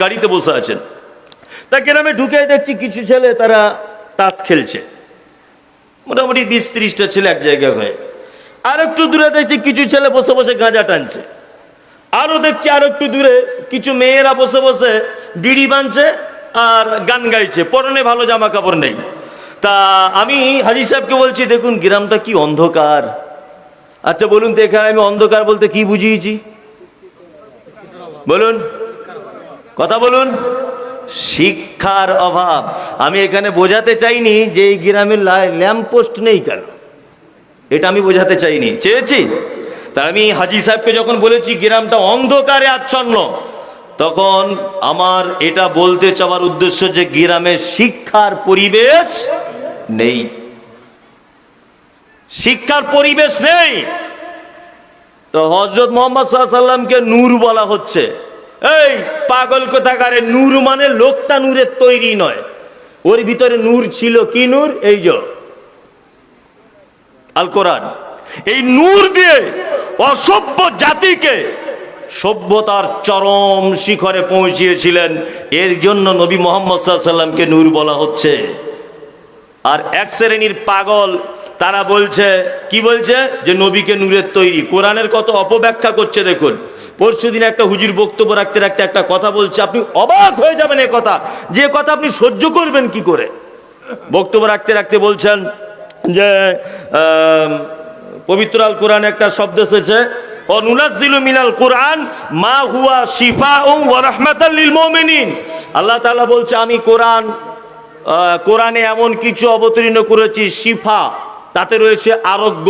গাড়িতে বসে আছেন। তা গ্রামে ঢুকে দেখছি কিছু ছেলে তারা তাস খেলছে। মোটামুটি বিশ ত্রিশটা ছেলে এক জায়গায় হয়ে। আর একটু দূরে দেখছি কিছু ছেলে বসে বসে গাঁজা টানছে। আরও দেখছি আর একটু দূরে কিছু মেয়েরা বসে বসে বিড়ি বাঁধছে আর গান গাইছে। পরনে ভালো জামা কাপড় নেই। তা আমি হাজি সাহেবকে বলছি, দেখুন, গ্রামটা কি অন্ধকার। আচ্ছা বলুন তো এখানে আমি অন্ধকার বলতে কি বুঝিয়েছি? বলুন। কথা বলুন। শিক্ষার অভাব। আমি এখানে বোঝাতে চাইনি যে এই গ্রামে ল্যাম্পপোস্ট নেই কেন। এটা আমি বোঝাতে চাইনি। চেয়েছি? তা আমি হাজি সাহেবকে যখন বলেছি গ্রামটা অন্ধকারে আচ্ছন্ন, তখন আমার এটা বলতে চাওয়ার উদ্দেশ্য যে গ্রামে শিক্ষার পরিবেশ নেই। শিক্ষার পরিবেশ নেই। তো হজরত মোহাম্মদ সাল্লামকে নূর বলা হচ্ছে। এই পাগল কোথাকারে? নূর মানে লোকটা নূরের তৈরি নয়। ওর ভিতরে নূর ছিল কি নূর? এই যে, আল কোরআন। এই নূর দিয়ে অসভ্য জাতিকে সভ্যতার চরম শিখরে পৌঁছিয়েছিলেন। এর জন্য নবী মোহাম্মদ সাল্লামকে নূর বলা হচ্ছে। আর এক শ্রেণির পাগল, তারা বলছে, কি বলছে? যে নবীকে নূরের তৈরি। কোরআনের কত অপব্যাখ্যা করছে, দেখুন। পরশু দিন একটা হুজুর বক্তব্য রাখতে রাখতে একটা কথা বলছে, আপনি অবাক হয়ে যাবেন এ কথা। যে কথা আপনি সহ্য করবেন কি করে? বক্তব্য রাখতে রাখতে বলছেন যে পবিত্র কোরআনে একটা শব্দ এসেছে, অনুনাজ্জিলু মিনাল কোরআন মা হুয়া শিফা ও রাহমাতাল লিল মুমিনিন। আল্লাহ তাআলা বলছে, আমি কোরআন কোরআনে এমন কিছু অবতীর্ণ করেছি, শিফা, তাতে রয়েছে আরোগ্য।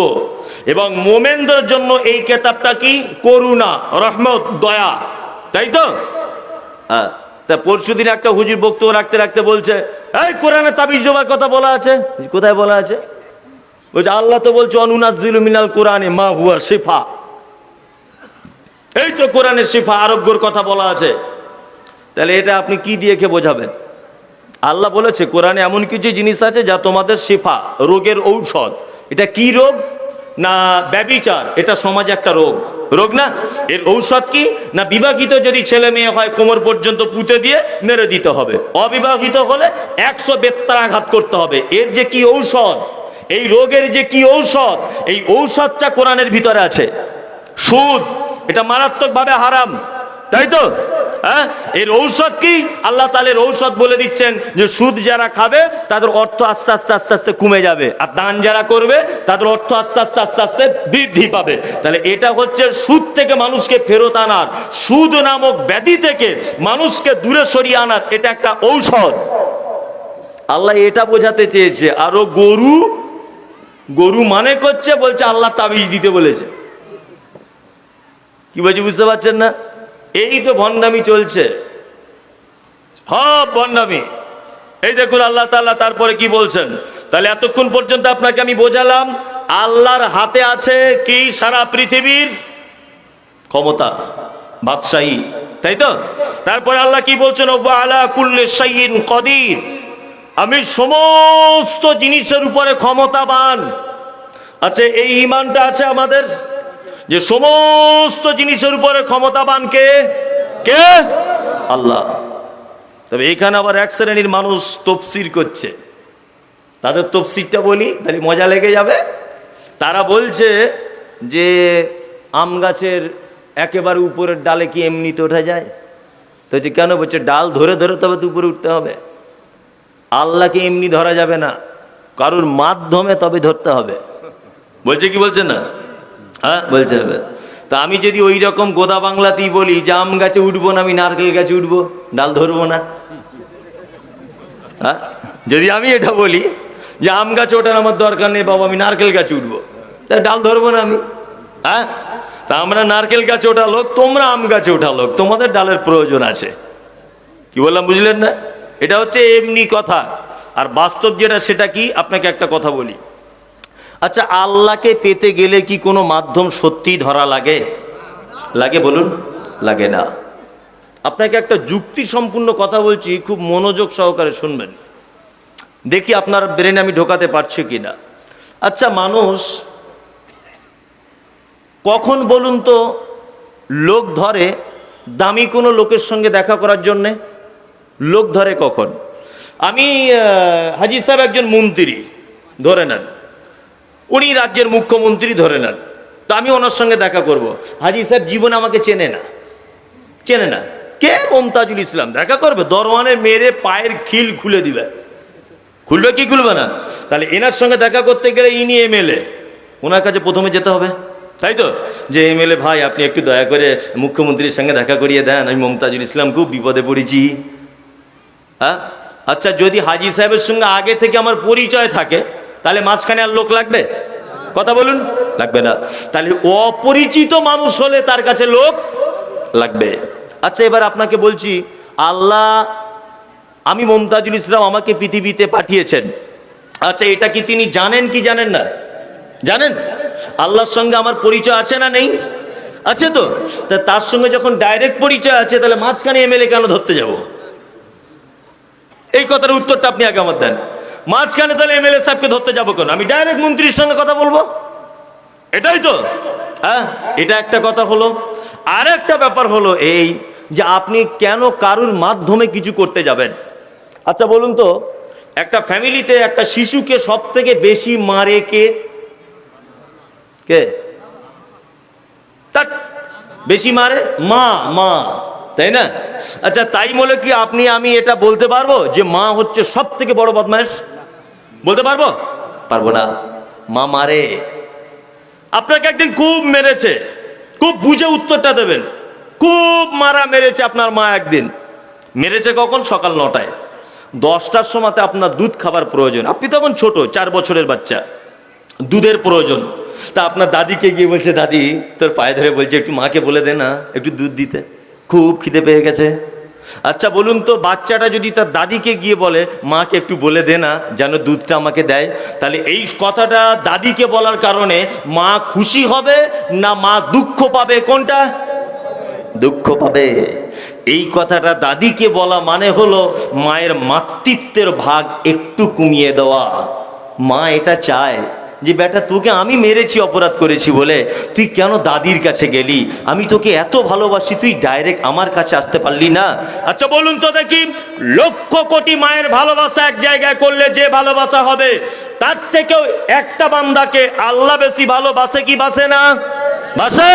এবং মোমেনদের জন্য এই কেতাবটা কি? করুণা রহমত দয়া। তাই তো? হ্যাঁ, তা পরশু দিন একটা হুজুর বক্তব্য রাখতে রাখতে বলছে এই কোরআনে তাবিজ জবার কথা বলা আছে? কোথায় বলা আছে? বলছে আল্লাহ তো বলছে অনুনাজিল মিনাল কোরআনে মা হুয়া শিফা। এই তো কোরআনের শিফা আরোগ্যর কথা বলা আছে। তাহলে এটা আপনি কি দিয়ে কে বোঝাবেন? আল্লাহ বলেছে কোরআনে এমন কিছু জিনিস আছে যা তোমাদের শিফা রোগের ঔষধ। এটা কি রোগ? না ব্যবিচার, এটা সমাজে একটা রোগ। রোগ না? এর ঔষধ কি? না বিবাহিত যদি ছেলে মেয়ে হয়, কোমর পর্যন্ত পুঁতে দিয়ে মেরে দিতে হবে। অবিবাহিত হলে একশো বেত্তার আঘাত করতে হবে। এর যে কি ঔষধ? এই রোগের যে কি ঔষধ? এই ঔষধটা কোরআনের ভিতরে আছে। সুদ, এটা মারাত্মকভাবে হারাম। তাই তো? হ্যাঁ? এর ঔষধ কি? আল্লাহ তালের ঔষধ বলে দিচ্ছেন যে, সুদ যারা খাবে, তাদের অর্থ আস্তে আস্তে আস্তে আস্তে কমে যাবে। আর দান যারা করবে, তাদের অর্থ আস্তে আস্তে আস্তে আস্তে বৃদ্ধি পাবে। তাহলে এটা হচ্ছে সুদ থেকে মানুষকে ফেরত আনার। সুদ নামক ব্যাধি থেকে মানুষকে দূরে সরিয়ে আনার। এটা একটা ঔষধ। আল্লাহ এটা বোঝাতে চেয়েছে। আরও গরু গরু মানে করছে, বলছে আল্লাহ তাবিজ দিতে বলেছে। কি বলছি বুঝতে পারছেন না? এই তো ভণ্ডামি চলছে। সব ভণ্ডামি। এই দেখুন আল্লাহ তাআলা তারপরে কি বলছেন? তাহলে এতক্ষণ পর্যন্ত আপনাকে আমি বোঝালাম, আল্লাহর হাতে আছে কি সারা পৃথিবীর? ক্ষমতা, বাদশাহী, তাই তো? তারপরে আল্লাহ কি বলছেন? আমি সমস্ত জিনিসের উপরে ক্ষমতাবান। আচ্ছা এই ইমানটা আছে আমাদের? যে সমস্ত জিনিসের উপরে ক্ষমতাবান কে? কে? আল্লাহ। তবে এখানে আবার এক শ্রেণির মানুষ তফসির করছে। তাদের তফসিরটা বলি, তাহলে মজা লেগে যাবে। তারা বলছে যে আম গাছের একেবারে উপরের ডালে কি এমনিতে ওঠা যায়? তো হচ্ছে কেন বলছে, ডাল ধরে ধরে তবে তো উপরে উঠতে হবে। আল্লাহকে এমনি ধরা যাবে না। কারোর মাধ্যমে তবে ধরতে হবে। বলছে কি বলছে না? হ্যাঁ বলছে হবে তা আমি যদি ওই রকম গোদা বাংলাতেই বলি, যে আম গাছে উঠবো না, আমি নারকেল গাছে উঠবো, ডাল ধরবো না। হ্যাঁ যদি আমি এটা বলি, যে আম গাছে ওঠার আমার দরকার নেই, বাবা, আমি নারকেল গাছে উঠবো। তা ডাল ধরবো না আমি। হ্যাঁ তা আমরা নারকেল গাছে ওঠা লোক, তোমরা আম গাছে ওঠা লোক, তোমাদের ডালের প্রয়োজন আছে। কি বললাম, বুঝলেন না? এটা হচ্ছে এমনি কথা। আর বাস্তব যেটা, সেটা কি? আপনাকে একটা কথা বলি। আচ্ছা আল্লাহকে পেতে গেলে কি কোনো মাধ্যম সত্যি ধরা লাগে? লাগে বলুন, লাগে না। আপনাকে একটা যুক্তি সম্পূর্ণ কথা বলছি, খুব মনোযোগ সহকারে শুনবেন। দেখি আপনার ব্রেনে আমি ঢোকাতে পারছি কি না আচ্ছা মানুষ, কখন বলুন তো, লোক ধরে? দামি কোনো লোকের সঙ্গে দেখা করার জন্যে? লোক ধরে কখন? আমি হাজি সাহেব একজন মন্ত্রী, ধরে নেন। উনি রাজ্যের মুখ্যমন্ত্রী ধরে নেন। তা আমি ওনার সঙ্গে দেখা করব। হাজি সাহেব জীবন আমাকে চেনে না। চেনে না। কে মমতাজুল ইসলাম? দেখা করবে। দরওয়ানে মেরে পায়ের খিল খুলে দিবে। খুলবে কি খুলবে না? তাহলে এনার সঙ্গে দেখা করতে গেলে ইনি এমএলএ। ওনার কাছে প্রথমে যেতে হবে। তাই তো? যে এমএলএ, ভাই, আপনি একটু দয়া করে মুখ্যমন্ত্রীর সঙ্গে দেখা করিয়ে দেন। আমি মমতাজুল ইসলাম খুব বিপদে পড়েছি। হ্যাঁ? আচ্ছা যদি হাজি সাহেবের সঙ্গে আগে থেকে আমার পরিচয় থাকে, তাহলে মাঝখানে আর লোক লাগবে? কথা বলুন, লাগবে না। তাহলে অপরিচিত মানুষ হলে তার কাছে লোক লাগবে। আচ্ছা এবার আপনাকে বলছি, আল্লাহ, আমি মমতাজুল ইসলাম আমাকে পৃথিবীতে পাঠিয়েছেন। আচ্ছা এটা কি তিনি জানেন কি জানেন না? জানেন? আল্লাহর সঙ্গে আমার পরিচয় আছে না নেই? আছে তো? তা তার সঙ্গে যখন ডাইরেক্ট পরিচয় আছে, তাহলে মাঝখানে এমএলএ কেন ধরতে যাব? এই কথার উত্তরটা আপনি আগে আমার দেন। মাঝখানে তাহলে এমএলএ সাহেবকে ধরতে যাব কেন? আমি ডাইরেক্ট মন্ত্রীর সঙ্গে কথা বলব? এটাই তো। হ্যাঁ এটা একটা কথা হলো। আর একটা ব্যাপার হলো এই যে আপনি কেন কারুর মাধ্যমে কিছু করতে যাবেন? আচ্ছা বলুন তো একটা ফ্যামিলিতে একটা শিশুকে সব থেকে বেশি মারে কে? কে? তার বেশি মারে? মা মা তাই না? আচ্ছা তাই বলে কি আপনি, আমি এটা বলতে পারব যে মা হচ্ছে সব থেকে বড় বদমাইশ বলতে পারব? পারব না। মা মারে। আপনাকে একদিন খুব মেরেছে। খুব বুঝে উত্তরটা দেবেন। খুব মারা মেরেছে আপনার মা একদিন। মেরেছে কখন? সকাল নটায়। দশটার সময়তে আপনার দুধ খাবার প্রয়োজন। আপনি তখন ছোট, চার বছরের বাচ্চা। দুধের প্রয়োজন। তা আপনার দাদিকে গিয়ে বলছে, দাদি, তোর পায়ে ধরে বলছে, একটু মাকে বলে দে না, একটু দুধ দিতে। খুব খিদে পেয়ে গেছে। আচ্ছা বলুন তো, বাচ্চাটা যদি তার দাদিকে গিয়ে বলে, মাকে একটু বলে দে না, যেন দুধটা আমাকে দেয়, তাহলে এই কথাটা দাদিকে বলার কারণে মা খুশি হবে না মা দুঃখ পাবে? কোনটা? দুঃখ পাবে। এই কথাটা দাদিকে বলা মানে হলো মায়ের মাতৃত্বের ভাগ একটু কমিয়ে দেওয়া। মা এটা চায়। যে বেটা তোকে আমি মেরেছি, অপরাধ করেছি বলে, তুই কেন দাদির কাছে গেলি? আমি তোকে এত ভালোবাসি, তুই ডাইরেক্ট আমার কাছে আসতে পারলি না। আচ্ছা বলুন তো দেখি, লক্ষ কোটি মায়ের ভালোবাসা এক জায়গায় করলে যে ভালোবাসা হবে, তার থেকেও একটা বান্দাকে আল্লাহ বেশি ভালোবাসে কি বাসে না? বাসে?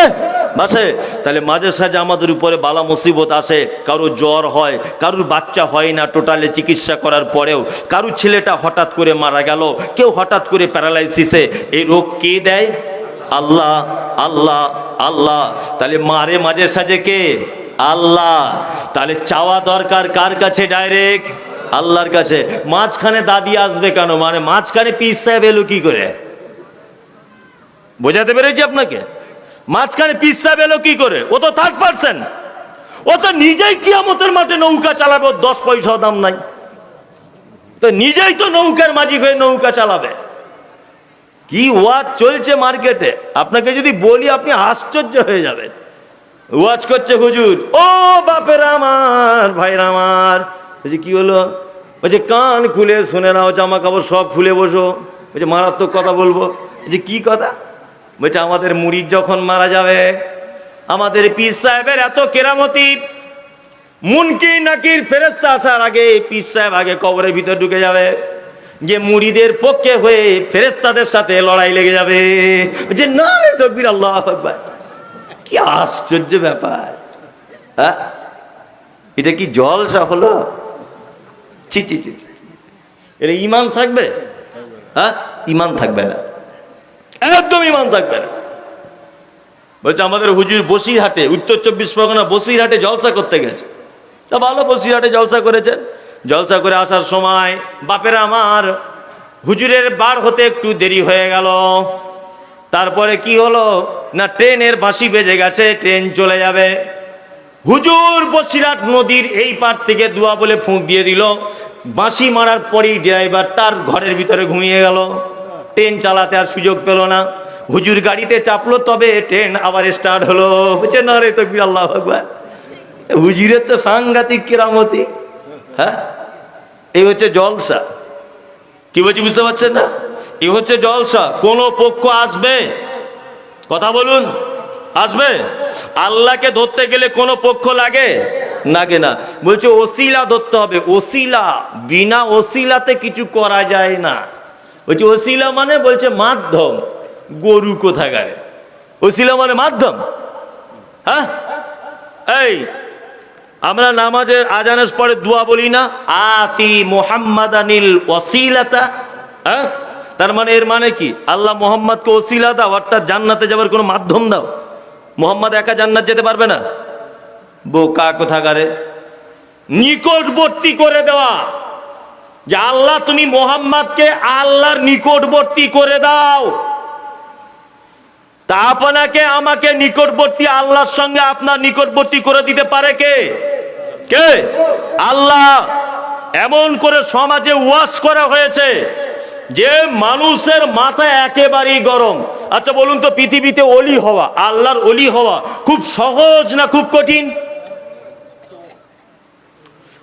বাসে? তাহলে মাঝে সাঝে আমাদের উপরে বালা মুসিবত আসে, কারোর জ্বর হয়, কারোর বাচ্চা হয় না টোটালে চিকিৎসা করার পরেও, কারোর ছেলেটা হঠাৎ করে মারা গেল, কেউ হঠাৎ করে প্যারালাইসিসে এই রোগ কে দেয়? আল্লাহ আল্লাহ আল্লাহ। তাহলে মারে মাঝে সাঝে কে? আল্লাহ। তাহলে চাওয়া দরকার কার কাছে ডাইরেক্ট আল্লাহর কাছে। মাঝখানে দাদি আসবে কেন? মানে মাঝখানে পিস সাহেব এলো কি করে? বোঝাতে পেরেছি আপনাকে? মাঝখানে পিসাব এলো কি করে? ও তো থার্ড পার্সন ও তো নিজেই কিয়ামতের মাঠে নৌকা চালাবে, ওর দশ পয়সা দাম নাই। তো নিজেই তো নৌকার মাঝি হয়ে নৌকা চালাবে। কি ওয়াজ চলছে মার্কেটে? আপনাকে যদি বলি আপনি আশ্চর্য হয়ে যাবেন। ওয়াজ করছে হুজুর, ও বাপের আমার ভাইরা আমার। বলছে, কি হলো? বলছে, কান খুলে শুনে নাও, জামা কাপড় সব খুলে বসো। বলছে, মারাত্মক কথা বলব। যে কি কথা? বলছে, আমাদের মুড়ির যখন মারা যাবে, আমাদের পীর সাহেবের এত কেরামতি মুনকি নাকির ফেরেস্তা আসার আগে পীর সাহেব আগে কবরের ভিতর ঢুকে যাবে যে মুড়িদের পক্ষে হয়ে ফেরেস্তাদের সাথে লড়াই লেগে যাবে। যে না রে তকবির, আল্লাহ কি আশ্চর্য ব্যাপার। হ্যাঁ? এটা কি জলসা হলো? ছি ছি ছি। এটা ইমান থাকবে? হ্যাঁ? ইমান থাকবে না। একদম ইমান থাকবে না। বলছে, আমাদের হুজুর বসিরহাটে, উত্তর চব্বিশ পরগনা বসিরহাটে জলসা করতে গেছে। তা ভালো, বসিরহাটে জলসা করেছেন। জলসা করে আসার সময়, বাপের আমার হুজুরের বার হতে একটু দেরি হয়ে গেল। তারপরে কি হলো? না, ট্রেনের বাঁশি বেজে গেছে, ট্রেন চলে যাবে। হুজুর বসিরহাট নদীর এই পার থেকে দুয়া বলে ফুঁক দিয়ে দিল। বাঁশি মারার পরেই ড্রাইভার তার ঘরের ভিতরে ঘুমিয়ে গেল। ট্রেন চালাতে আর সুযোগ পেল না। হুজুর গাড়িতে চাপলো, তবে ট্রেন আবার স্টার্ট হলো। বুঝছে না রে তো আল্লাহ একবার হুজুরের তো সাংঘাতিক কেরামতি। হ্যাঁ? এই হচ্ছে জলসা। কি বলছি বুঝতে পারছেন না? এই হচ্ছে জলসা। কোন পক্ষ আসবে? কথা বলুন। আসবে? আল্লাহকে ধরতে গেলে কোনো পক্ষ লাগে? লাগে না। বলছে, ওসিলা ধরতে হবে। ওসিলা, বিনা ওসিলাতে কিছু করা যায় না। বলছে, ওসিলা মানে বলছে মাধ্যম। গরু কোথাকারে? ওসিলা মানে মাধ্যম? হ্যাঁ? এই, আমরা নামাজের আজানের পরে দোয়া বলি না? আতি মোহাম্মদানিল ওসিলাতা। হ্যাঁ? তার মানে এর মানে কি? আল্লাহ মোহাম্মদকে ওসিলা দাও, অর্থাৎ জান্নাতে যাবার কোনো মাধ্যম দাও। মোহাম্মদ একা জান্নাত যেতে পারবে না? বোকা কোথাকারে? নিকটবর্তী করে দেওয়া। যে আল্লাহ, তুমি মোহাম্মদকে আল্লাহর নিকটবর্তী করে দাও। তা আপনাকে আমাকে নিকটবর্তী আল্লাহর সঙ্গে আপনার নিকটবর্তী করে দিতে পারে কে? কে? আল্লাহ, এমন করে সমাজে ওয়াশ করা হয়েছে যে মানুষের মাথা একেবারেই গরম। আচ্ছা বলুন তো, পৃথিবীতে অলি হওয়া, আল্লাহর অলি হওয়া খুব সহজ না খুব কঠিন?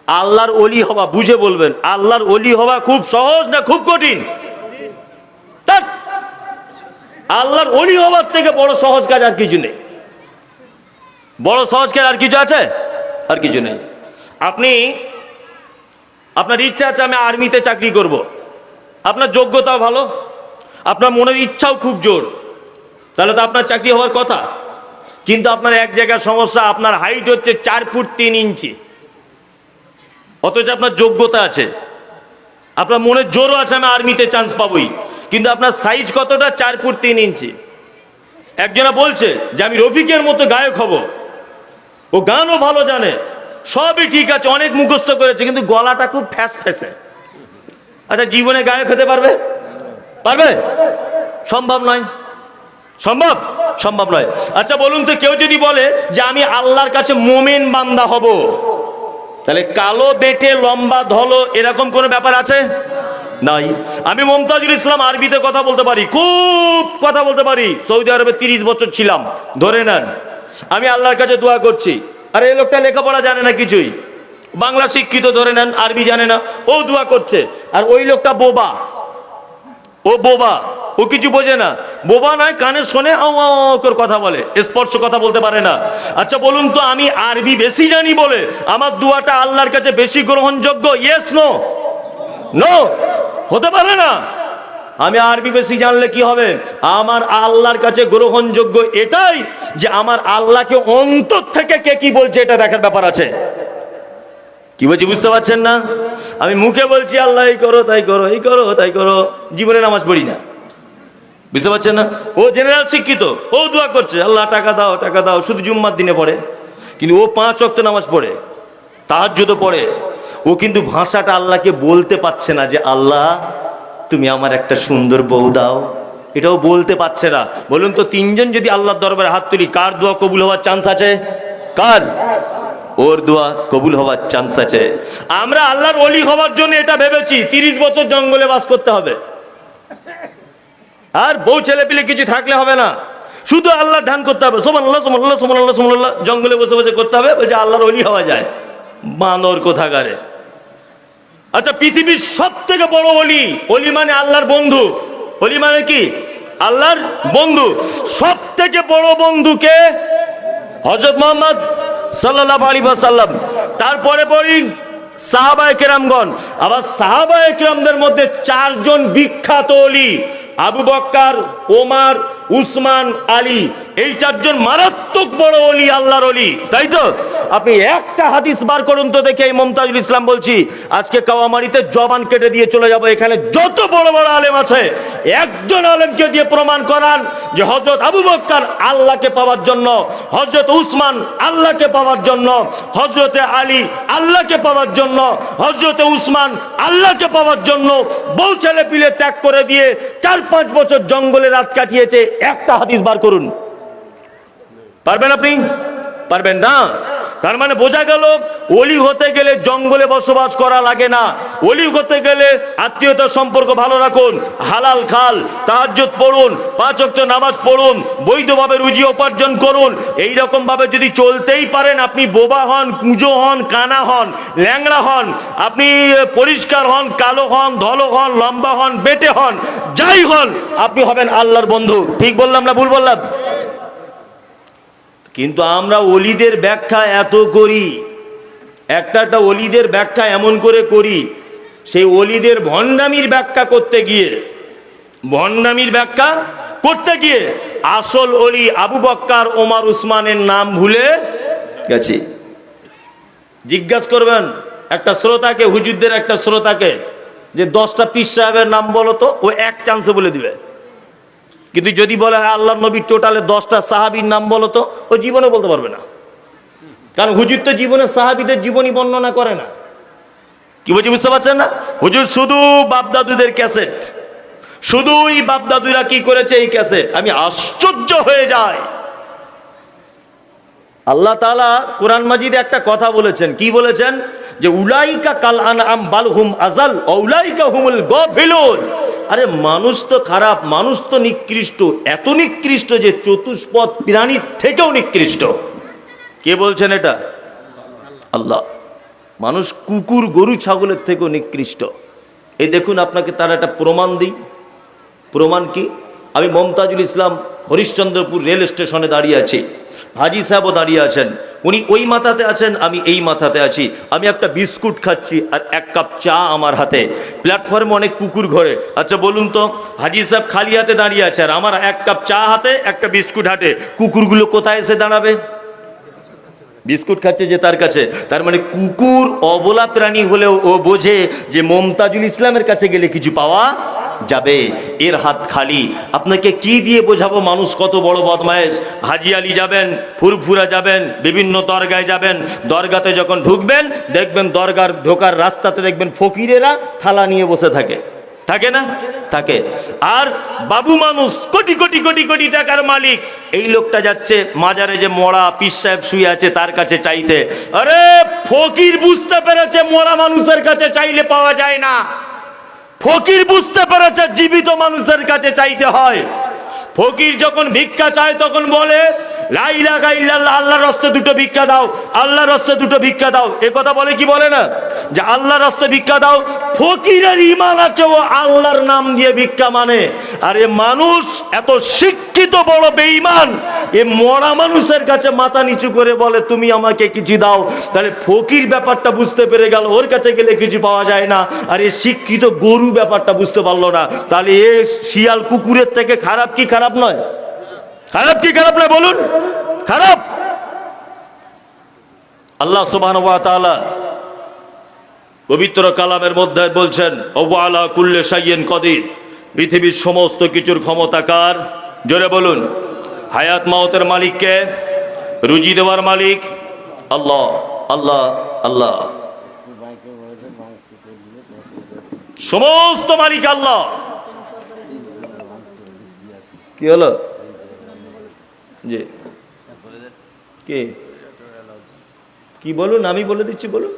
আল্লাহর অলি হওয়া, বুঝে বলবেন, আল্লাহর অলি হওয়া খুব সহজ না খুব কঠিন। আল্লাহর অলি হওয়ার থেকে বড় সহজ কাজ আর কিছু নেই। বড় সহজ কাজ আর কিছু আছে? আর কিছু নেই। আপনি, আপনার ইচ্ছা আছে আমি আর্মিতে চাকরি করব। আপনার যোগ্যতা ভালো, আপনার মনের ইচ্ছাও খুব জোর। তাহলে তো আপনার চাকরি হওয়ার কথা। কিন্তু আপনার এক জায়গার সমস্যা, আপনার হাইট হচ্ছে চার ফুট তিন ইঞ্চি। অথচ আপনার যোগ্যতা আছে। আপনার মনের জোরও আছে, আমি আর্মিতে চান্স পাবোই। কিন্তু আপনার সাইজ কতটা? চার ফুট তিন ইঞ্চি। একজনা বলছে যে, আমি রফিকের মতো গায়ক হব। ও গানও ভালো জানে। সবই ঠিক আছে, অনেক মুখস্থ করেছে, কিন্তু গলাটা খুব ফ্যাস ফ্যাসে আচ্ছা জীবনে গায়ক হতে পারবে? পারবে? সম্ভব নয়। সম্ভব? সম্ভব নয়। আচ্ছা বলুন তো, কেউ যদি বলে যে, আমি আল্লাহর কাছে মোমেন বান্দা হব তাহলে কালো বেটে লম্বা ধলো, এরকম কোনো ব্যাপার আছে? নাই। আমি মমতাজুল ইসলাম আরবিতে কথা বলতে পারি, খুব কথা বলতে পারি। সৌদি আরবে তিরিশ বছর ছিলাম, ধরে নেন। আমি আল্লাহর কাছে দোয়া করছি। আর এই লোকটা লেখাপড়া জানে না কিছুই। বাংলা শিক্ষিত ধরে নেন, আরবি জানে না, ও দোয়া করছে। আর ওই লোকটা বোবা। ও বোবা, ও কিছু বোঝে না। বোবা নয়, কানে শোনে করে কথা বলে, স্পর্শ কথা বলতে পারে না। আচ্ছা বলুন তো, আমি আরবি বেশি জানি বলে আমার দুয়াটা আল্লাহর কাছে বেশি গ্রহণযোগ্য? ইয়েস নো নো হতে পারে না। আমি আরবি বেশি জানলে কি হবে? আমার আল্লাহর কাছে গ্রহণযোগ্য এটাই যে আমার আল্লাহকে অন্তর থেকে কে কি বলছে, এটা দেখার ব্যাপার আছে। কি বলছি বুঝতে পারছেন না? আমি মুখে বলছি, আল্লাহ, এই করো, তাই করো, এই করো, তাই করো। জীবনে নামাজ পড়ি না। বুঝতে পারছেন না? ও জেনারেল শিক্ষিত, ও দোয়া করছে, আল্লাহ, টাকা দাও টাকা দাও। শুধু জুম্মার দিনে পড়ে, কিন্তু ও পাঁচ অক্ত নামাজ পড়ে তার তো পড়ে। ও কিন্তু ভাষাটা আল্লাহকে বলতে পারছে না যে, আল্লাহ, তুমি আমার একটা সুন্দর বউ দাও। এটাও বলতে পারছে না। বলুন তো, তিনজন যদি আল্লাহর দরবারে হাত তুলি, কার দোয়া কবুল হওয়ার চান্স আছে? কার? ওর দোয়া কবুল হওয়ার চান্স আছে। আমরা আল্লাহর অলি হওয়ার জন্য এটা ভেবেছি, তিরিশ বছর জঙ্গলে বাস করতে হবে। আর বউ ছেলে পিলে কিছু থাকলে হবে না। শুধু আল্লাহ ধ্যান করতে হবে। সোমান আল্লাহ সোমান আল্লাহ সোমান আল্লাহ সোমান আল্লাহ জঙ্গলে বসে বসে করতে হবে। বলছে, আল্লাহর অলি হওয়া যায়। বানর কোথাকারে? আচ্ছা পৃথিবীর সব থেকে বড় অলি অলি মানে আল্লাহর বন্ধু। অলি মানে কি? আল্লাহর বন্ধু। সব থেকে বড় বন্ধুকে হজরত মোহাম্মদ সাল্লাহ আলী সাল্লাম তারপরে পড়ি সাহাবায় কেরামগণ। আবার সাহাবায় কেরামদের মধ্যে চারজন বিখ্যাত অলি, আবু বক্কার, ওমার, উসমান, আলী। এই চারজন মারাত্মক বড় অলি, আল্লাহর অলি। তাই তো? আপনি একটা হাদিস বার করুন তো দেখে এই মমতাজুল ইসলাম বলছি, আজকে কাওয়ামারিতে জবান কেটে দিয়ে চলে যাব, এখানে যত বড় বড় আলেম আছে, একজন আলেমকে দিয়ে প্রমাণ করান যে হজরত আবু বক্কার আল্লাহকে পাওয়ার জন্য হজরত উসমান আল্লাহকে পাওয়ার জন্য হজরতে আলী আল্লাহকে পাওয়ার জন্য হজরতে উসমান আল্লাহকে পাওয়ার জন্য, বউ ছেলে পিলে ত্যাগ করে দিয়ে চার পাঁচ বছর জঙ্গলে রাত কাটিয়েছে, একটা হাদিস বার করুন। পারবেন আপনি? পারবেন না? তার মানে বোঝা গেল, অলি হতে গেলে জঙ্গলে বসবাস করা লাগে না। অলি হতে গেলে আত্মীয়তার সম্পর্ক ভালো রাখুন, হালাল খাল, তাহাজ্জুদ পড়ুন, পাঁচ ওয়াক্ত নামাজ পড়ুন, বৈধভাবে রুজি উপার্জন করুন। এই ভাবে যদি চলতেই পারেন, আপনি বোবা হন, কুঁজো হন, কানা হন, ল্যাংড়া হন, আপনি পরিষ্কার হন, কালো হন, ধলো হন, লম্বা হন, বেটে হন, যাই হন, আপনি হবেন আল্লাহর বন্ধু। ঠিক বললাম না ভুল বললাম? কিন্তু আমরা অলিদের ব্যাখ্যা এত করি, একটা একটা অলিদের ব্যাখ্যা এমন করে করি, সেই অলিদের ভণ্ডামির ব্যাখ্যা করতে গিয়ে, ভণ্ডামির ব্যাখ্যা করতে গিয়ে আসল অলি আবু বক্কার, ওমার উসমানের নাম ভুলে গেছি। জিজ্ঞাসা করবেন একটা শ্রোতাকে, হুজুরদের একটা শ্রোতাকে, যে দশটা পীর সাহেবের নাম বলো তো, ও এক চান্সে বলে দিবে। কিন্তু যদি বলে হ্যাঁ, আল্লাহ নবীর টোটালে দশটা সাহাবীর নাম বলো তো ও জীবনে বলতে পারবে না। কারণ হুজুর তো জীবনে সাহাবিদের জীবনী বর্ণনা করে না। কি বলছি বুঝতে পারছেন না? হুজুর শুধু বাপদাদুদের ক্যাসেট। শুধুই বাপদাদুরা কি করেছে এই ক্যাসেট? আমি আশ্চর্য হয়ে যাই। আল্লাহ তাআলা কোরআন মাজিদে একটা কথা বলেছেন। কি বলেছেন? যে উলাইকা কাল আনআম বালহুম আজাল উলাইকা হুমুল গাফিলুন। আরে মানুষ তো খারাপ, মানুষ তো নিকৃষ্ট, এত নিকৃষ্ট যে চতুষ্পদ প্রাণীর থেকেও নিকৃষ্ট। কে বলছেন এটা? আল্লাহ। মানুষ কুকুর, গরু, ছাগলের থেকেও নিকৃষ্ট। এই দেখুন আপনাকে তার একটা প্রমাণ দিই। প্রমাণ কি? আমি মমতাজুল ইসলাম হরিশ্চন্দ্রপুর রেল স্টেশনে দাঁড়িয়ে আছি। হাজি সাহেবও দাঁড়িয়ে আছেন। উনি ওই মাথাতে আছেন, আমি এই মাথাতে আছি। আমি একটা বিস্কুট খাচ্ছি আর এক কাপ চা আমার হাতে। প্ল্যাটফর্মে অনেক কুকুর ঘরে। আচ্ছা বলুন তো, হাজি সাহেব খালি হাতে দাঁড়িয়ে আছে আর আমার এক কাপ চা হাতে, একটা বিস্কুট হাতে। কুকুরগুলো কোথায় এসে দাঁড়াবে? বিস্কুট খাচ্ছে যে তার কাছে। তার মানে কুকুর অবলা প্রাণী হলেও ও বোঝে যে মমতাজুল ইসলামের কাছে গেলে কিছু পাওয়া যাবে। এর হাত খালি। আপনাকে কি দিয়ে বোঝাবো মানুষ কত বড় বদমায়েশ? হাজি আলী যাবেন, ফুরফুরা যাবেন, বিভিন্ন দরগায় যাবেন। দরগাতে যখন ঢুকবেন, দেখবেন দরগার ঢোকার রাস্তাতে দেখবেন ফকিরেরা থালা নিয়ে বসে থাকে। থাকে না? থাকে। আর বাবু মানুষ, কোটি কোটি কোটি কোটি টাকার মালিক। এই লোকটা যাচ্ছে মাজারে যে মরা পিস সাহেব শুয়ে আছে তার কাছে চাইতে। আরে, ফকির বুঝতে পেরেছে মরা মানুষের কাছে চাইলে পাওয়া যায় না। ফকির বুঝতে পেরেছে জীবিত মানুষের কাছে চাইতে হয়। ফকির যখন ভিক্ষা চায় তখন বলে লাইলা গাইল্লাল্লাহ আল্লাহর রাস্তে দুটো ভিক্ষা দাও, আল্লাহর রাস্তে দুটো ভিক্ষা দাও। এ কথা বলে কি বলে না? যে আল্লাহর রাস্তে ভিক্ষা দাও, ফকিরের ইমান আছে ও আল্লাহর নাম দিয়ে ভিক্ষা মানে। আর মানুষ এত শিক্ষিত, বড় বেঈমান, এ মরা মানুষের কাছে মাথা নিচু করে বলে, তুমি আমাকে কিছু দাও। তাহলে ফকির ব্যাপারটা বুঝতে পেরে গেল, ওর কাছে গেলে কিছু পাওয়া যায় না। আর এ শিক্ষিত গরু ব্যাপারটা বুঝতে পারল না। তাহলে এ শিয়াল কুকুরের থেকে খারাপ কি খারাপ নয়? খারাপ কি খারাপ নয় বলুন? খারাপ। আল্লাহ তাআলা পবিত্র কালামের মধ্যে বলছেন ওয়ালা কুল্লে সাইয়েন কদির। পৃথিবীর সমস্ত কিছুর ক্ষমতাকার জোরে বলুন। হায়াত মাওতের মালিককে রুজি দেওয়ার মালিক? আল্লাহ আল্লাহ আল্লাহ। সমস্ত মালিক আল্লাহ। কি হলো? জি কে? কি বলুন? আমি বলে দিচ্ছি বলুন।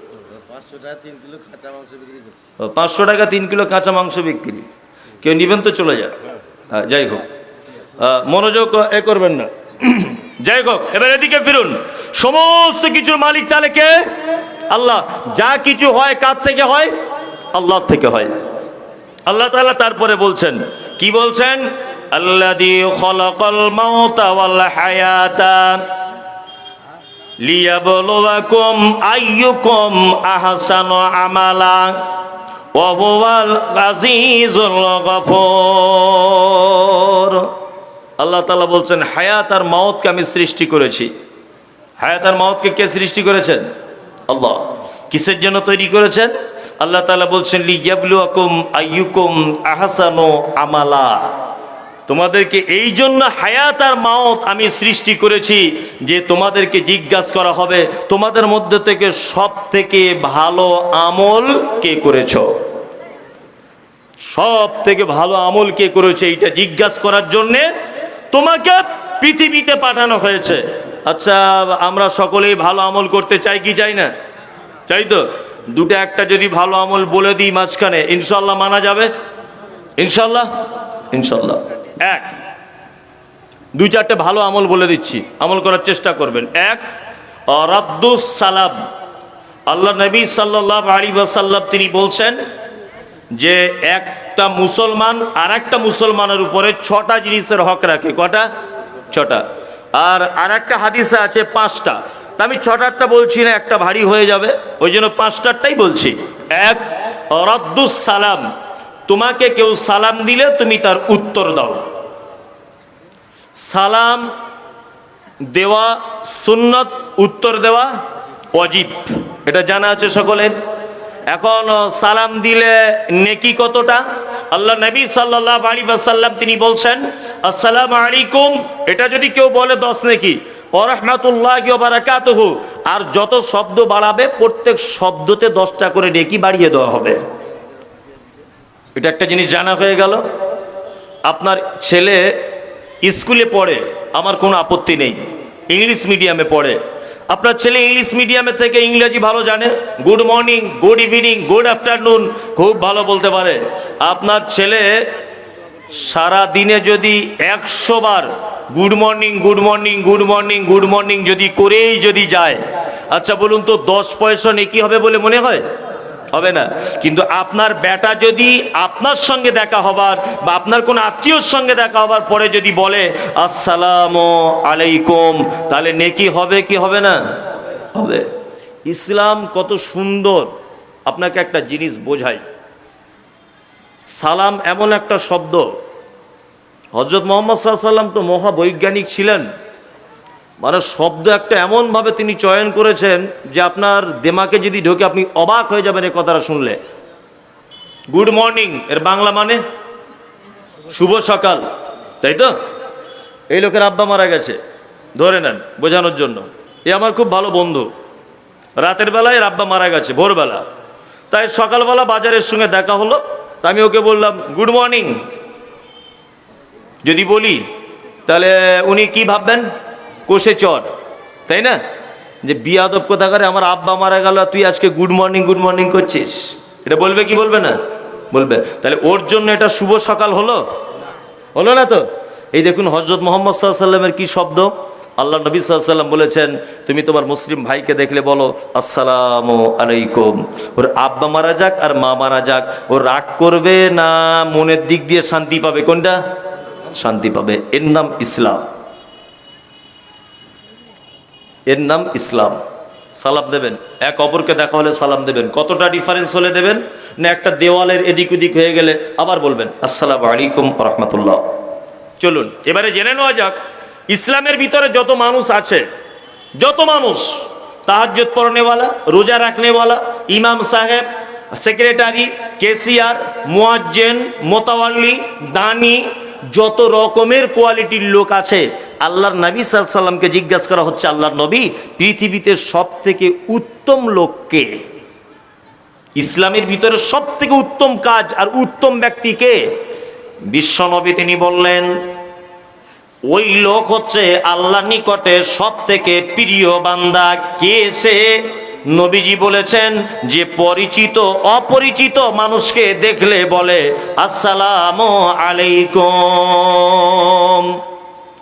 পাঁচশো টাকা তিন কিলো কাঁচা মাংস বিক্রি কেউ নিবেন তো চলে যান। হ্যাঁ যাই হোক। মনোযোগ এ করবেন না। যাই হোক এবার এদিকে ফিরুন। সমস্ত কিছুর মালিক তাহলে কে? আল্লাহ। যা কিছু হয় কার থেকে হয়? আল্লাহ থেকে হয়। আল্লাহ তাআলা তারপরে বলছেন। কি বলছেন? খলাকাল মাউতা ওয়াল হায়াতা লিয়াবলুয়াকুম আইয়ুকুম আহসানু আমালা ওয়া হুয়াল আজিজুল আল্লাহ তাআলা বলছেন, হায়াত আর মাউতকে আমি সৃষ্টি করেছি। হায়াত আর মাউতকে কে সৃষ্টি করেছেন? আল্লাহ। কিসের জন্য তৈরি করেছেন? আল্লাহ তাআলা বলছেন, লিয়াবলুয়াকুম আইয়ুকুম আহসানু আমালা। তোমাদেরকে এই জন্য হায়াত আর মাওত আমি সৃষ্টি করেছি যে তোমাদেরকে জিজ্ঞাসা করা হবে, তোমাদের মধ্যে থেকে সব থেকে ভালো আমল কে করেছ? সব থেকে ভালো আমল কে করেছে এইটা জিজ্ঞাসা করার জন্যে তোমাকে পৃথিবীতে পাঠানো হয়েছে। আচ্ছা আমরা সকলেই ভালো আমল করতে চাই কি চাই না? চাই তো? দুটো একটা যদি ভালো আমল বলে দিই মাঝখানে, ইনশাল্লাহ মানা যাবে? ইনশাল্লাহ? ইনশাল্লাহ। এক। দুই চারটে ভালো আমল বলে দিচ্ছি। আমল করার চেষ্টা করবেন। এক সালাম। আল্লাহ নবী সাল্লাহ আলী সাল্লাম তিনি বলছেন যে, একটা মুসলমান আর একটা মুসলমানের উপরে ছটা জিনিসের হক রাখে। কটা? ছটা। আর আর একটা হাদিসে আছে পাঁচটা। আমি ছটারটা বলছি না, একটা ভারী হয়ে যাবে। ওই জন্য পাঁচটারটাই বলছি। এক সালাম। তোমাকে কেউ সালাম দিলে তুমি তার উত্তর দাও। সালাম দেওয়া সুন্নত, উত্তর দেওয়া অজিব এটা জানা আছে সকলের? এখন সালাম দিলে নেকি কতটা? আল্লাহ নবী সাল্লাহ আলী তিনি বলছেন, আসসালাম আলাইকুম। এটা যদি কেউ বলে দশ নেকি আর যত শব্দ বাড়াবে, প্রত্যেক শব্দতে দশটা করে নেকি বাড়িয়ে দেওয়া হবে। এটা একটা জিনিস জানা হয়ে গেল। আপনার ছেলে স্কুলে পড়ে, আমার কোনো আপত্তি নেই। ইংলিশ মিডিয়ামে পড়ে। আপনার ছেলে ইংলিশ মিডিয়ামে থেকে ইংরেজি ভালো জানে। Good morning, good evening, good afternoon, খুব ভালো বলতে পারে। আপনার ছেলে সারা দিনে যদি একশো বার good morning good morning good morning good morning যদি করেই যদি যায় আচ্ছা বলুন তো, দশ পয়সা নেকি হবে বলে মনে হয়? হবে না। কিন্তু আপনার বেটা যদি আপনার সঙ্গে দেখা হবার বা আপনার কোনো আত্মীয়র সঙ্গে দেখা হবার পরে যদি বলে, আসসালাম আলাইকুম তাহলে নেকি হবে কি হবে না? হবে। ইসলাম কত সুন্দর। আপনাকে একটা জিনিস বোঝায় সালাম এমন একটা শব্দ। হজরত মোহাম্মদ সাল্লাম তো মহাবৈজ্ঞানিক ছিলেন। মানে শব্দ একটা এমনভাবে তিনি চয়ন করেছেন যে আপনার দেমাকে যদি ঢোকে আপনি অবাক হয়ে যাবেন এ কথাটা শুনলে। গুড মর্নিং এর বাংলা মানে শুভ সকাল, তাই তো? এই লোকের আব্বা মারা গেছে, ধরে নেন বোঝানোর জন্য। এ আমার খুব ভালো বন্ধু। রাতের বেলায় এর আব্বা মারা গেছে, ভোরবেলা। তাই সকালবেলা বাজারের সঙ্গে দেখা হলো, তা আমি ওকে বললাম গুড মর্নিং যদি বলি, তাহলে উনি কি ভাববেন? কোষে চর, তাই না? যে বিয়াদব কোথাকারে আমার আব্বা মারা গেল, তুই আজকে গুড মর্নিং গুড মর্নিং করছিস। এটা বলবে কি বলবে না? বলবে। তাহলে ওর জন্য এটা শুভ সকাল হলো? হলো না তো? এই দেখুন হজরত মোহাম্মদ সাল্লামের কি শব্দ? আল্লাহ নবী সাল্লাম বলেছেন, তুমি তোমার মুসলিম ভাইকে দেখলে বলো, আসসালাম আলাইকুম। ওর আব্বা মারা যাক আর মা মারা যাক, ও রাগ করবে না, মনের দিক দিয়ে শান্তি পাবে। কোনটা? শান্তি পাবে। এর নাম ইসলাম। এর নাম ইসলাম। সালাম দেবেন। এক অপরকে দেখা হলে সালাম দেবেন। কতটা ডিফারেন্স হলে দেবেন? না একটা দেওয়ালের এদিক ওদিক হয়ে গেলে আবার বলবেন, আসসালাম আলাইকুম রহমতুল্লাহ। চলুন, এবারে জেনে নেওয়া যাক, ইসলামের ভিতরে যত মানুষ আছে, যত মানুষ তাহাজ্জত পড়নেওয়ালা, রোজা রাখনেওয়ালা, ইমাম সাহেব, সেক্রেটারি কেসিয়ার মোয়াজ্জেন, মোতাওয়াল্লি, দানি যত রকমের কোয়ালিটির লোক আছে, আল্লাহর নবী সাল্লামকে জিজ্ঞাসা করা হচ্ছে, আল্লাহর নবী পৃথিবীতে সব থেকে উত্তম লোককে ইসলামের ভিতরে সব থেকে উত্তম কাজ আর উত্তম ব্যক্তিকে বিশ্বনবী তিনি বললেন, ওই লোক হচ্ছে আল্লাহ নিকটে সব থেকে প্রিয় বান্দা। কে সে? নবীজি বলেছেন যে পরিচিত, অপরিচিত মানুষকে দেখলে বলে, আসসালাম আলাইকুম।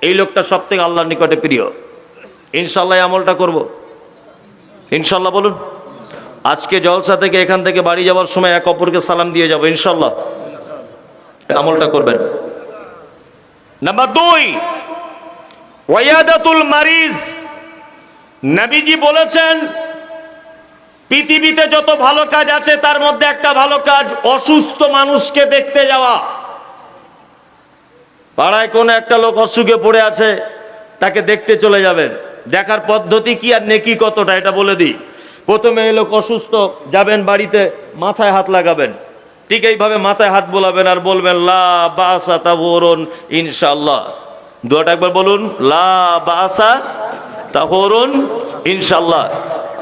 এই লোকটা সব থেকে আল্লাহর নিকটে প্রিয়। ইনশাল্লাহ আমলটা করব। ইনশাল্লাহ বলুন। আজকে জলসা থেকে এখান থেকে বাড়ি যাওয়ার সময় এক অপরকে সালাম দিয়ে যাব ইনশাল্লাহ আমলটা করবেন। নাম্বার দুই ওয়াদাতুল মারিজ। নবীজি বলেছেন পৃথিবীতে যত ভালো কাজ আছে, তার মধ্যে একটা ভালো কাজ, অসুস্থ মানুষকে দেখতে যাওয়া। পাড়ায় কোনো একটা লোক অসুখে পড়ে আছে, তাকে দেখতে চলে যাবেন। দেখার পদ্ধতি কি আর নেকি কতটা, এটা বলে দিই। প্রথমে এই লোক অসুস্থ, যাবেন বাড়িতে, মাথায় হাত লাগাবেন। ঠিক এইভাবে মাথায় হাত বোলাবেন আর বলবেন, লা বাসা ইনশাল্লাহ দুয়াটা একবার বলুন, লা বাসা তাহরুন ইনশাল্লাহ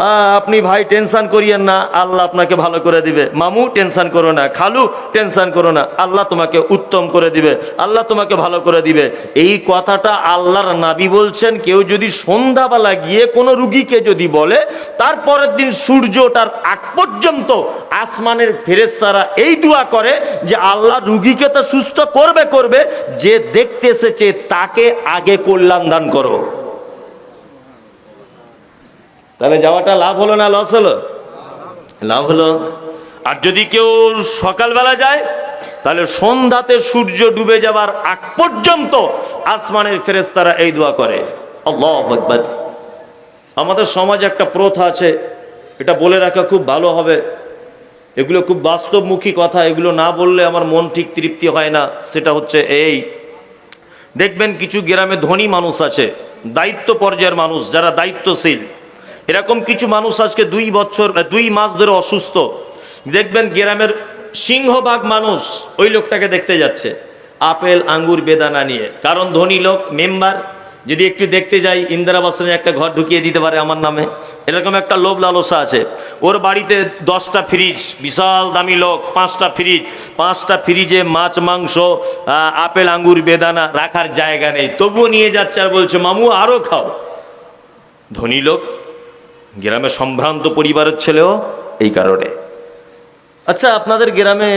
আপনি ভাই, টেনশন করিয়েন না, আল্লাহ আপনাকে ভালো করে দিবে। মামু, টেনশন করো না। খালু, টেনশন করো না। আল্লাহ তোমাকে উত্তম করে দিবে। আল্লাহ তোমাকে ভালো করে দিবে। এই কথাটা আল্লাহর নাবি বলছেন, কেউ যদি সন্ধ্যাবেলা গিয়ে কোনো রুগীকে যদি বলে তারপরের দিন সূর্য ওঠার আগ পর্যন্ত আসমানের ফেরেস্তারা এই দোয়া করে যে, আল্লাহ রুগীকে তো সুস্থ করবে করবে। যে দেখতে এসেছে, তাকে আগে কল্যাণ দান করো। তাহলে যাওয়াটা লাভ হলো না লস হলো? লাভ হলো। আর যদি কেউ সকালবেলা যায়, তাহলে সন্ধ্যাতে সূর্য ডুবে যাবার আগ পর্যন্ত আসমানের ফেরেস্তারা এই দোয়া করে। আমাদের সমাজে একটা প্রথা আছে, এটা বলে রাখা খুব ভালো হবে। এগুলো খুব বাস্তবমুখী কথা, এগুলো না বললে আমার মন ঠিক তৃপ্তি হয় না। সেটা হচ্ছে এই। দেখবেন কিছু গ্রামে ধনী মানুষ আছে, দায়িত্ব পর্যায়ের মানুষ, যারা দায়িত্বশীল। এরকম কিছু মানুষ আজকে দুই বছর দুই মাস ধরে অসুস্থ। দেখবেন গ্রামের সিংহভাগ মানুষ ওই লোকটাকে দেখতে যাচ্ছে। আপেল, আঙ্গুর বেদানা নিয়ে। কারণ ধনী লোক, মেম্বার। যদি একটু দেখতে যাই ইন্দিরাবাসনে একটা ঘর ঢুকিয়ে দিতে পারে আমার নামে। এরকম একটা লোভ লালসা আছে। ওর বাড়িতে দশটা ফ্রিজ, বিশাল দামি লোক, পাঁচটা ফ্রিজ। পাঁচটা ফ্রিজে মাছ, মাংস আপেল, আঙ্গুর, বেদানা রাখার জায়গা নেই। তবুও নিয়ে যাচ্ছে আর বলছে, মামু আরও খাও। ধনী লোক গ্রামে সম্ভ্রান্ত পরিবারের ছেলেও এই কারণে। আচ্ছা আপনাদের গ্রামে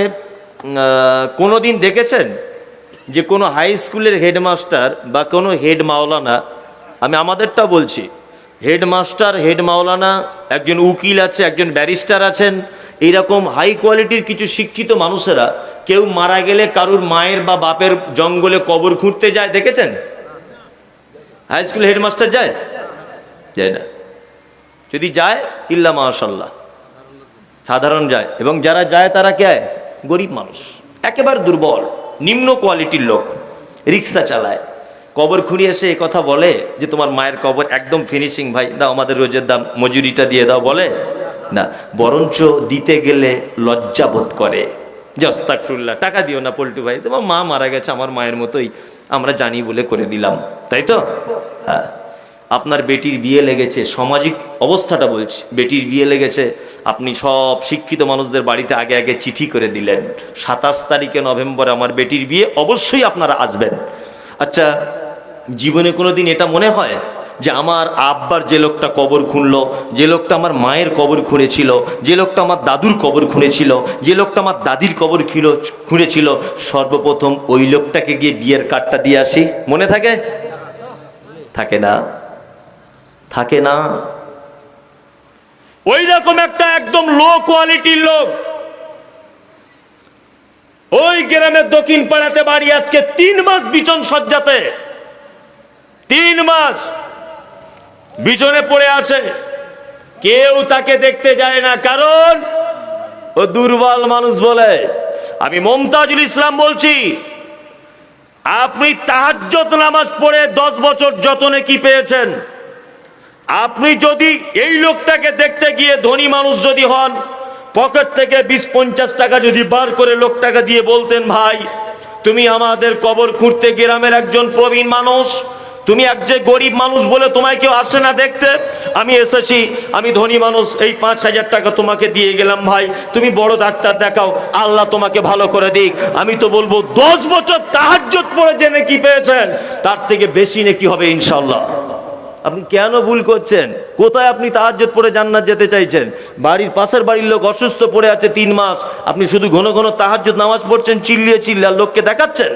কোনো দিন দেখেছেন যে কোনো হাই স্কুলের হেডমাস্টার বা কোনো হেড মাওলানা, আমি আমাদেরটা বলছি, হেডমাস্টার, হেড মাওলানা, একজন উকিল আছে, একজন ব্যারিস্টার আছেন, এইরকম হাই কোয়ালিটির কিছু শিক্ষিত মানুষেরা কেউ মারা গেলে কারুর মায়ের বা বাপের জঙ্গলে কবর খুঁড়তে যায়, দেখেছেন? হাই স্কুল হেডমাস্টার যায়? যায় না। যদি যায়, ইল্লা মাশাল্লাহ সাধারণ যায়। এবং যারা যায়, তারা কে? গরিব মানুষ। একেবারে দুর্বল, নিম্ন কোয়ালিটির লোক। রিক্সা চালায়। কবর খুঁড়িয়ে এসে এ কথা বলে যে, তোমার মায়ের কবর একদম ফিনিশিং ভাই। দাও আমাদের রোজের দাম, মজুরিটা দিয়ে দাও। বলে? না। বরঞ্চ দিতে গেলে লজ্জা বোধ করে। জস্তাকফুল্লাহ টাকা দিও না পল্টু ভাই। তোমার মা মারা গেছে, আমার মায়ের মতোই। আমরা জানি বলে করে দিলাম। তাই তো? হ্যাঁ। আপনার বেটির বিয়ে লেগেছে, সামাজিক অবস্থাটা বলছি। বেটির বিয়ে লেগেছে, আপনি সব শিক্ষিত মানুষদের বাড়িতে আগে আগে চিঠি করে দিলেন। সাতাশ তারিখে নভেম্বরে আমার বেটির বিয়ে, অবশ্যই আপনারা আসবেন। আচ্ছা জীবনে কোনো দিন এটা মনে হয় যে আমার আব্বার যে লোকটা কবর খুঁড়লো যে লোকটা আমার মায়ের কবর খুঁড়েছিল যে লোকটা আমার দাদুর কবর খুঁড়েছিল যে লোকটা আমার দাদির কবর খিল খুঁড়েছিল সর্বপ্রথম ওই লোকটাকে গিয়ে বিয়ের কার্ডটা দিয়ে আসি। মনে থাকে? থাকে না? থাকে না। ওই রকম একটা একদম লো কোয়ালিটির লোক। ওই গ্রামের দক্ষিণ পাড়াতে বাড়ি আজকে তিন মাস বিচন সজ্জাতে। তিন মাস বিছনে পড়ে আছে। কেউ তাকে দেখতে যায় না, কারণ ও দুর্বল মানুষ বলে। আমি মমতাজুল ইসলাম বলছি, আপনি তাহাজ্জত নামাজ পড়ে দশ বছর যতনে কি পেয়েছেন? আপনি যদি এই লোকটাকে দেখতে গিয়ে ধনী মানুষ যদি হন, পকেট থেকে বিশ পঞ্চাশ টাকা যদি বার করে লোকটাকে দিয়ে বলতেন, ভাই, তুমি আমাদের কবর খুঁড়তে গ্রামের একজন প্রবীণ মানুষ, তুমি এক যে গরিব মানুষ বলে তোমায় কেউ আসে না দেখতে, আমি এসেছি, আমি ধনী মানুষ, এই পাঁচ হাজার টাকা তোমাকে দিয়ে গেলাম, ভাই, তুমি বড় ডাক্তার দেখাও, আল্লাহ তোমাকে ভালো করে দিক। আমি তো বলব, দশ বছর তাহাজ্জত পড়ে জেনে কি পেয়েছেন? তার থেকে বেশি নাকি হবে ইনশাল্লাহ আপনি কেন ভুল করছেন? কোথায় আপনি তাহাজ্জত পড়ে জান্নাত যেতে চাইছেন? বাড়ির পাশের বাড়ির লোক অসুস্থ পড়ে আছে তিন মাস। আপনি শুধু ঘন ঘন তাহাজ্জত নামাজ পড়ছেন চিল্লিয়ে আর লোককে দেখাচ্ছেন?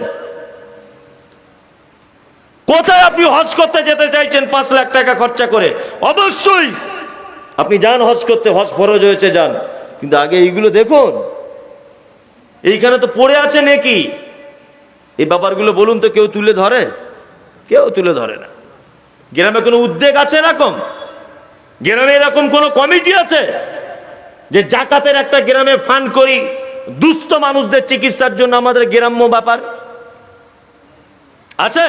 কোথায় আপনি হজ করতে যেতে চাইছেন পাঁচ লাখ টাকা খরচা করে? অবশ্যই! আপনি যান হজ করতে, হজ ফরজ হয়েছে, যান। কিন্তু আগে এইগুলো দেখুন। এইখানে তো পড়ে আছে নাকি? এই ব্যাপারগুলো বলুন তো, কেউ তুলে ধরে? কেউ তুলে ধরে না। গ্রামে কোনো উদ্যোগ আছে এরকম? গ্রামে এরকম কোনো কমিটি আছে? যে জাকাতের একটা গ্রামে ফান্ড করি, দুস্থ মানুষদের চিকিৎসার জন্য আমাদের গ্রাম্য ব্যাপার? আছে?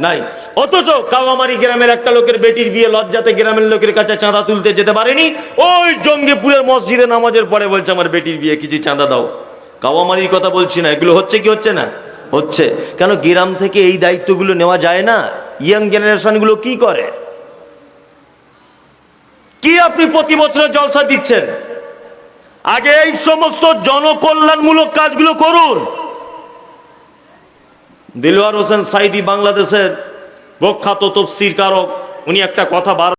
নাই। অথচ কাওয়ামারি গ্রামের একটা লোকের বেটির বিয়ে লজ্জাতে গ্রামের লোকের কাছে চাঁদা তুলতে যেতে পারেনি? ওই জঙ্গিপুরের মসজিদে নামাজের পরে বলছে, আমার বেটির বিয়ে, কিছু চাঁদা দাও। কাওয়ামারির কথা বলছি না। এগুলো হচ্ছে কি হচ্ছে না? হচ্ছে। কেন গ্রাম থেকে এই দায়িত্বগুলো নেওয়া যায় না? ইয়াং জেনারেশনগুলো কি করে? কি আপনি প্রতি বছর জলসা দিচ্ছেন? আগে এই সমস্ত জনকল্যাণমূলক কাজগুলো করুন। দিলওয়ার হোসেন সাইদি বাংলাদেশের প্রখ্যাত তফসির কারক, উনি একটা কথা বার